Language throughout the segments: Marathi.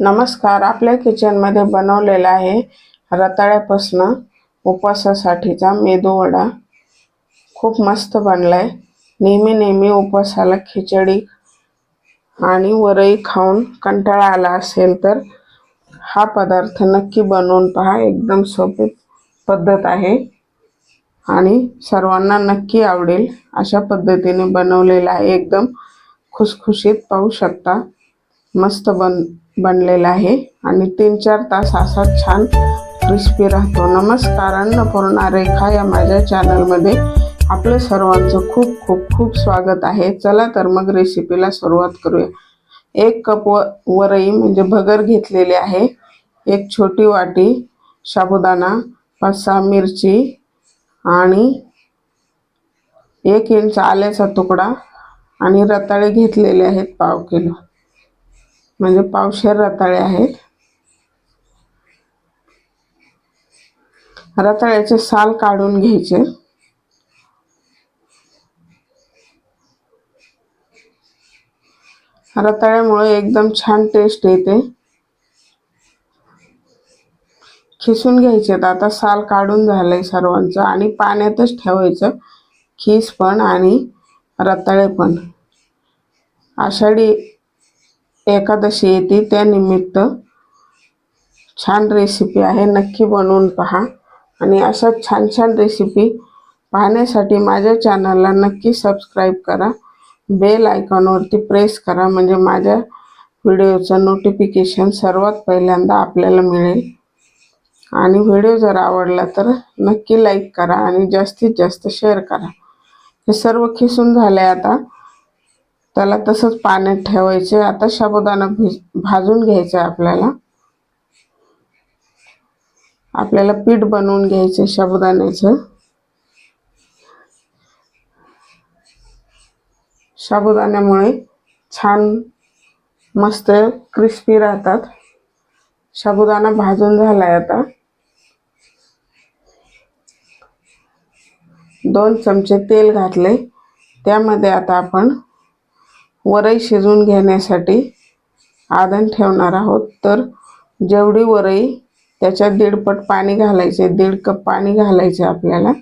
नमस्कार आपल्या किचनमध्ये बनवलेला आहे रताळ्यापासनं उपवासासाठीचा मेदू वडा. खूप मस्त बनला आहे नेहमी नेहमी उपवासाला खिचडी आणि वरई खाऊन कंटाळा आला असेल तर हा पदार्थ नक्की बनवून पहा. एकदम सोपी पद्धत आहे आणि सर्वांना नक्की आवडेल अशा पद्धतीने बनवलेला आहे. एकदम खुसखुशीत पाहू शकता. मस्त बन बनलेला आहे. आणि तीन चार तास असा छान क्रिस्पी राहतो. नमस्कार अन्नपूर्णा रेखा या माझ्या चॅनलमध्ये आपलं सर्वांचं खूप खूप खूप स्वागत आहे. चला तर मग रेसिपीला सुरुवात करूया. एक कप व वरई म्हणजे भगर घेतलेली आहे. एक छोटी वाटी साबुदाणा पाच सहा मिरची आणि एक इंच आल्याचा तुकडा आणि रताळे घेतलेले आहेत पाव किलो. म्हणजे पावशेर रताळे आहेत. रताळ्याचे साल काढून घ्यायचे. रताळ्यामुळे एकदम छान टेस्ट येते. खिसून घ्यायचे आता साल काढून झालंय सर्वांचं आणि पाण्यातच ठेवायचं. खीस पण आणि रताळे पण. आषाढी एकादशी येते त्यानिमित्त छान रेसिपी आहे. नक्की बनवून पहा. आणि अशा छान छान रेसिपी पाहण्यासाठी माझ्या चॅनलला नक्की सबस्क्राईब करा. बेल आयकॉनवरती प्रेस करा. म्हणजे माझ्या व्हिडिओचं नोटिफिकेशन सर्वात पहिल्यांदा आपल्याला मिळेल. आणि व्हिडिओ जर आवडला तर नक्की लाईक करा आणि जास्तीत जास्त शेअर करा. हे सर्व खिसून झालं आहे आता. त्याला तसंच पाण्यात ठेवायचे. आता साबुदाणा भिज भाजून घ्यायचं आहे आपल्याला. आपल्याला पीठ बनवून घ्यायचं साबुदाण्याचं. साबुदाण्यामुळे छान मस्त क्रिस्पी राहतात. साबुदाणा भाजून झालाय आता. दोन चमचे तेल घातले. त्यामध्ये आता आपण वरई शिजवून घेण्यासाठी आधण ठेवणार आहोत. तर जेवढी वरई त्याच्यात दीडपट पाणी घालायचे दीड कप पाणी घालायचे आपल्याला.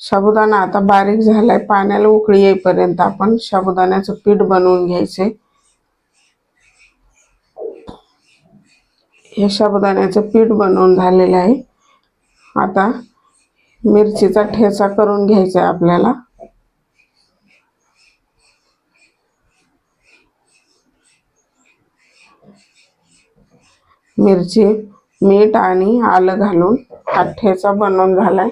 साबुदाणा आता बारीक झालाय. पाण्याला उकळी येईपर्यंत आपण साबुदाण्याचं पीठ बनवून घ्यायचे. हे साबुदाण्याचं पीठ बनवून झालेलं आहे. आता मिरचीचा ठेचा करून घ्यायचा आहे आपल्याला. मिरची मीठ आणि आलं घालून हा ठेचा बनवून झालाय.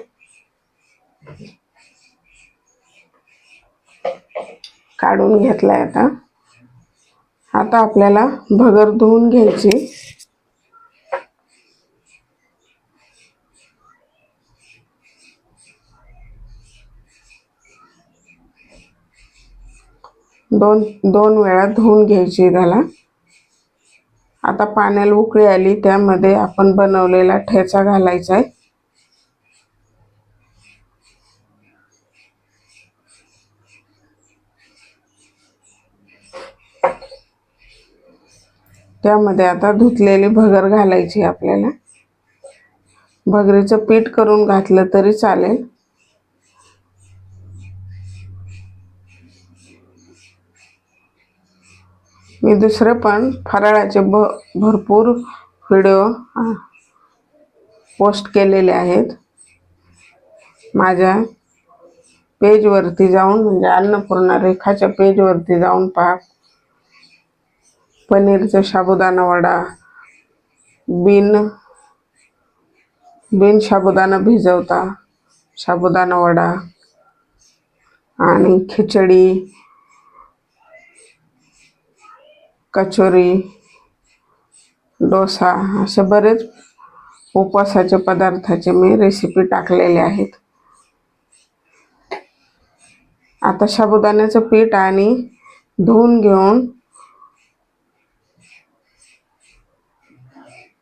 काढून घेतलाय आता. आता आपल्याला भगर धुवून घ्यायची. दोन दोन वेळा धुवून घ्यायची त्याला. आता पाण्याला उकळी आली त्यामध्ये आपण बनवलेला ठेचा घालायचा आहे. त्यामध्ये आता धुतलेली भगर घालायची आपल्याला. भगरीचं पीठ करून घातलं तरी चालेल. मी दुसरं पण फराळाचे भ भरपूर व्हिडिओ पोस्ट केलेले आहेत. माझ्या पेजवरती जाऊन म्हणजे अन्नपूर्णा रेखाच्या पेजवरती जाऊन पहा. पनीरचं साबुदाणा वडा बिन बिन साबुदाणा भिजवता साबुदाणा वडा आणि खिचडी कचोरी डोसा असे बरेच उपवासाचे पदार्थाचे मी रेसिपी टाकलेले आहेत. आता साबुदाण्याचं पीठ आणि धुवून घेऊन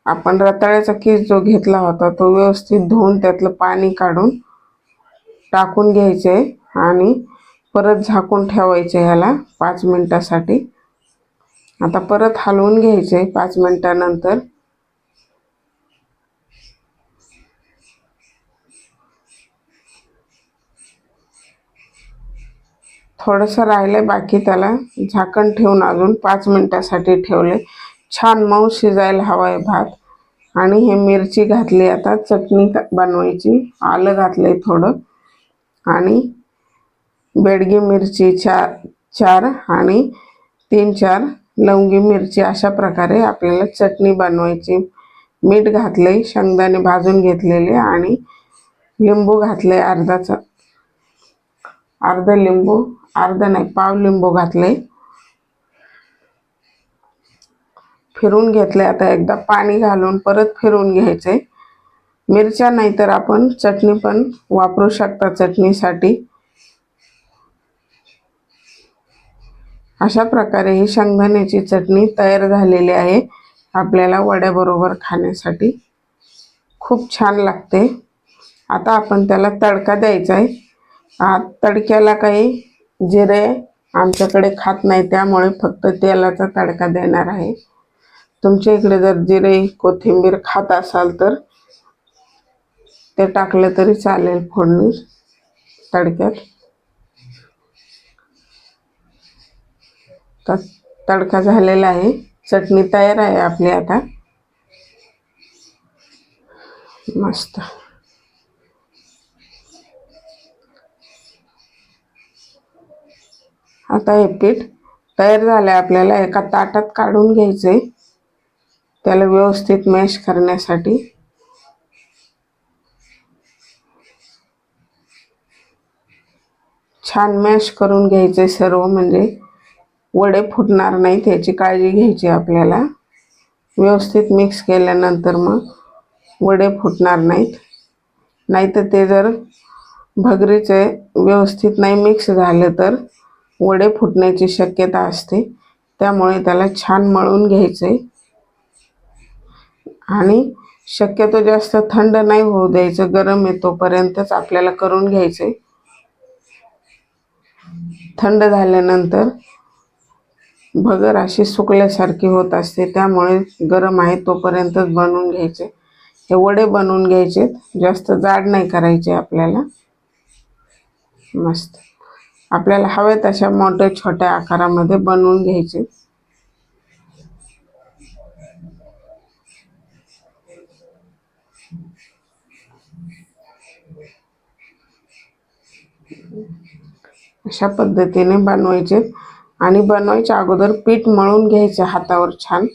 आपण रताळ्याचा किस जो घेतला होता तो व्यवस्थित धुवून त्यातलं पाणी काढून टाकून घ्यायचे आणि परत झाकून ठेवायचे ह्याला पाच मिनटासाठी. आता परत हलवून घ्यायचे पाच मिनटानंतर. थोडंसं राहिलं बाकी त्याला. झाकण ठेवून अजून पाच मिनटासाठी ठेवले. छान मऊ शिजायला हवा आहे भात. आणि हे मिरची घातली आता चटणी बनवायची. आलं घातलं आहे थोडं. आणि बेडगी मिरची चार चार आणि तीन चार. लवंगी मिरची अशा प्रकारे आपल्याला चटणी बनवायची. मीठ घातले शेंगदाणे भाजून घेतलेले आणि लिंबू घातले अर्धाचं. अर्धा लिंबू अर्धा नाही पाव लिंबू घातले फिरून घेतले आता एकदा पाणी घालून परत फिरून घ्यायचे मिरच्या नाही तर आपण चटणी पण वापरू शकता चटणीसाठी. अशा प्रकारे ही शेंगदाण्याची चटणी तयार झालेली आहे. आपल्याला वड्याबरोबर खाण्यासाठी खूप छान लागते. आता आपण त्याला तडका द्यायचा आहे. तडक्याला काही जिरे आमच्याकडे खात नाही त्यामुळे फक्त तेलाचा तडका देणार आहे. तुमच्या इकडे जर जिरे कोथिंबीर खात असाल तर ते टाकलं तरी चालेल फोडणी तडक्यात. तर तडका झालेला आहे. चटणी तयार आहे आपली आता. मस्त. आता हे पीठ तयार झालं आहे आपल्याला. एका ताटात काढून घ्यायचं आहे त्याला व्यवस्थित मॅश करण्यासाठी. छान मॅश करून घ्यायचे सर्व म्हणजे. वडे फुटणार नाहीत याची काळजी घ्यायची आपल्याला. व्यवस्थित मिक्स केल्यानंतर मग वडे फुटणार नाहीत. नाहीतर ते जर भगरीचे व्यवस्थित नाही मिक्स झाले तर वडे फुटण्याची शक्यता असते. त्यामुळे त्याला छान मळून घ्यायचे आणि शक्यतो जास्त थंड नाही होऊ द्यायचं गरम आहे तोपर्यंतच आपल्याला करून घ्यायचे थंड झाल्यानंतर भगर अशी सुकल्यासारखी होत असते. त्यामुळे गरम आहे तोपर्यंतच बनवून घ्यायचे. हे वडे बनवून घ्यायचे. जास्त जाड नाही करायचे आपल्याला. मस्त. आपल्याला हवे तशा मोठ्या छोट्या आकारामध्ये बनवून घ्यायचे. अशा पद्धतीने बनवायचे. आणि बनवायच्या अगोदर पीठ मळून घ्यायचे हातावर छान.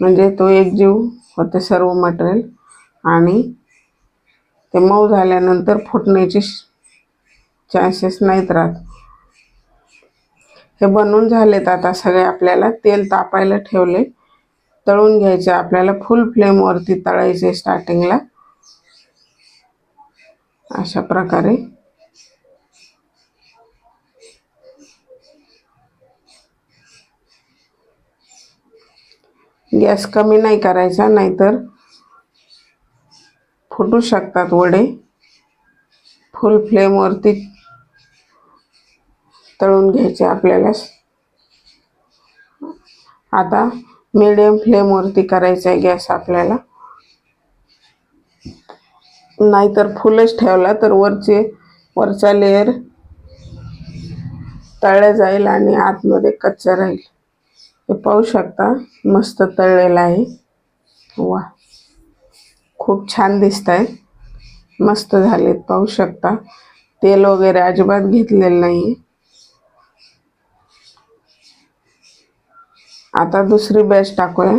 म्हणजे तो एकजीव होते सर्व मटेरियल आणि ते मऊ झाल्यानंतर फुटण्याचे चान्सेस नाहीत राहत. हे बनवून झालेत आता सगळे आपल्याला तेल तापायला ठेवले. तळून घ्यायचे आपल्याला फुल फ्लेमवरती तळायचे स्टार्टिंगला अशा प्रकारे. गॅस कमी नाही करायचा नाहीतर फुटू शकतात वडे. फुल फ्लेमवरती तळून घ्यायचे आपल्याला. आता मीडियम फ्लेमवरती करायचा आहे गॅस आपल्याला. नाहीतर फुलच ठेवला तर वरचे वरचा लेअर तळल्या जाईल आणि आतमध्ये कच्चा राहील. हे पाहू शकता मस्त तळलेलं आहे. वा खूप छान दिसत आहे मस्त झालेत पाहू शकता. तेल वगैरे अजिबात घेतलेलं नाही आता दुसरी बॅच टाकूया.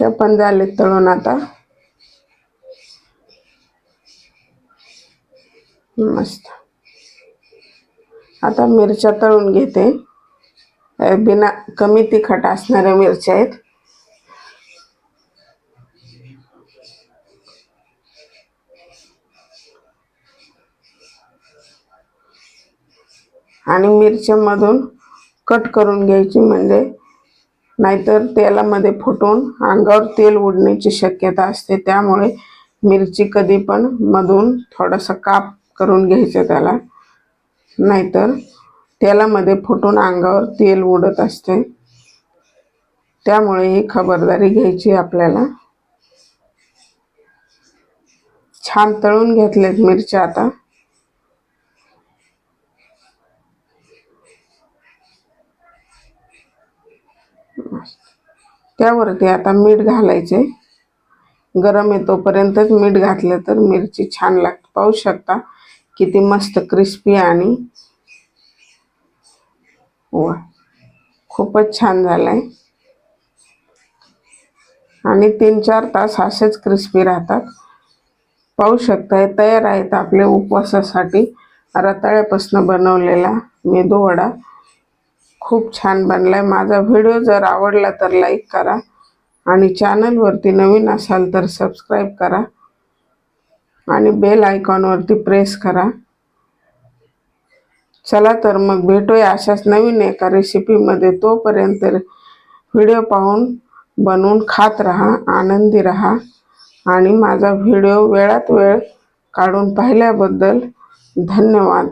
हे पण झाले तळून आता. मस्त. आता मिरच्या तळून घेते. बिना कमी तिखट असणाऱ्या मिरच्या आहेत. आणि मिरच्यामधून कट करून घ्यायची म्हणजे नाहीतर तेलामध्ये फुटून अंगावर तेल उडण्याची शक्यता असते. त्यामुळे मिरची कधी पण मधून थोडासा काप करून घ्यायचं त्याला. नाहीतर तेलामध्ये फुटून अंगावर तेल उडत असते. त्यामुळे ही खबरदारी घ्यायची आपल्याला. छान तळून घेतल्यात मिरच्या आता. त्यावरती आता मीठ घालायचे. गरम येतोपर्यंतच मीठ घातलं तर मिरची छान लागते. पाहू शकता किती मस्त क्रिस्पी आणि वा खूपच छान झालंय. आणि तीन चार तास असेच क्रिस्पी राहतात. पाहू शकताय तयार आहेत आपले उपवासासाठी. रताळ्यापासून बनवलेला मेदू वडा. खूप छान बनलाय. माझा व्हिडिओ जर आवडला तर लाईक करा आणि चॅनलवरती नवीन असाल तर सबस्क्राईब करा आणि बेल आयकॉनवरती प्रेस करा. चला तर मग भेटूया अशाच नवीन एका रेसिपीमध्ये तोपर्यंत व्हिडिओ पाहून बनवून खात राहा आनंदी राहा आणि माझा व्हिडिओ वेळात वेळ काढून पाहिल्याबद्दल धन्यवाद.